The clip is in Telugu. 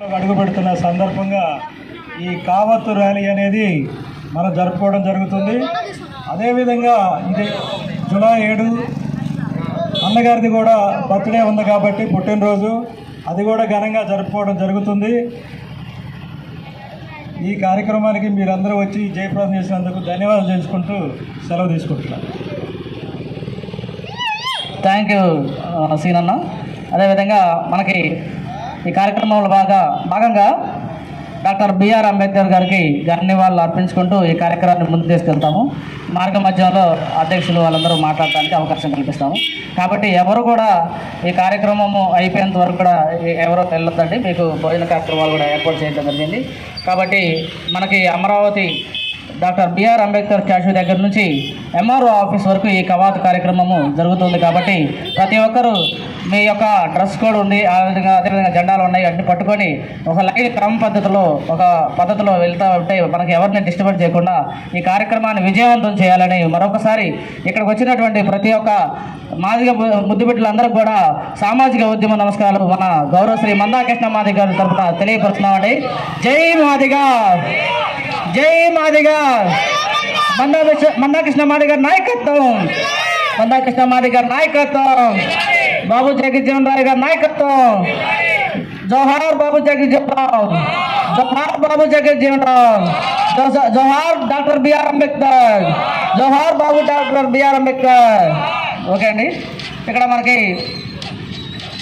అడుగు పెడుతున్న సందర్భంగా ఈ కావత్తు ర్యాలీ అనేది మనం జరుపుకోవడం జరుగుతుంది. అదేవిధంగా ఇది జూలై ఏడు అన్నగారిది కూడా బర్త్డే ఉంది కాబట్టి పుట్టినరోజు. అది కూడా ఘనంగా జరుపుకోవడం జరుగుతుంది. ఈ కార్యక్రమానికి మీరందరూ వచ్చి జయప్రదం చేసినందుకు ధన్యవాదాలు తెలుసుకుంటూ సెలవు తీసుకుంటున్నాను థ్యాంక్ యూ సీనన్న uh, అదేవిధంగా మనకి ఈ కార్యక్రమంలో బాగా భాగంగా డాక్టర్ బిఆర్ అంబేద్కర్ గారికి ధన్యవాదాలు అర్పించుకుంటూ ఈ కార్యక్రమాన్ని ముందు తీసుకెళ్తాము. మార్గ మధ్యంలో అధ్యక్షులు వాళ్ళందరూ మాట్లాడటానికి అవకాశం కల్పిస్తాము. కాబట్టి ఎవరు కూడా ఈ కార్యక్రమము అయిపోయేంత వరకు కూడా ఎవరో వెళ్ళొద్దండి మీకు భోజన కార్యక్రమాలు కూడా ఏర్పాటు చేయడం జరిగింది. కాబట్టి మనకి Amaravati doctor B R Ambedkar statue దగ్గర నుంచి ఎంఆర్ఓ ఆఫీస్ వరకు ఈ కవాతు కార్యక్రమము జరుగుతుంది కాబట్టి ప్రతి ఒక్కరూ మీ యొక్క డ్రెస్ కోడ్ ఉంది ఆ విధంగా అదేవిధంగా జెండాలు ఉన్నాయి అన్ని పట్టుకొని ఒక లైన్ క్రమ పద్ధతిలో ఒక పద్ధతిలో వెళ్తూ ఉంటే మనకి ఎవరిని డిస్టర్బెన్స్ చేయకుండా ఈ కార్యక్రమాన్ని విజయవంతం చేయాలని మరొకసారి ఇక్కడికి వచ్చినటువంటి ప్రతి ఒక్క మాదిగ ముద్దుబిడ్డలందరూ బిడ్డలందరూ కూడా సామాజిక ఉద్యమ నమస్కారాలు మన గౌరవశ్రీ మందాకృష్ణ మాదిగ గారి తరఫున తెలియపరుస్తున్నామండి. జై మాదిగా! జై మాదిగా మందా విశ్వ- మందాకృష్ణ మాదిగ నాయకత్వం మందాకృష్ణ మాదిగ నాయకత్వం బాబు జగజ్జీవన్ రాయ్ గారి నాయకత్వం జోహార్ బాబు జగజ్జీవన్ రావు జోహార్ బాబు జగజ్జీవన్ రావు జో- జోహార్ డాక్టర్ బిఆర్ అంబేద్కర్ జోహార్ బాబు doctor B R Ambedkar okay అండి ఇక్కడ మనకి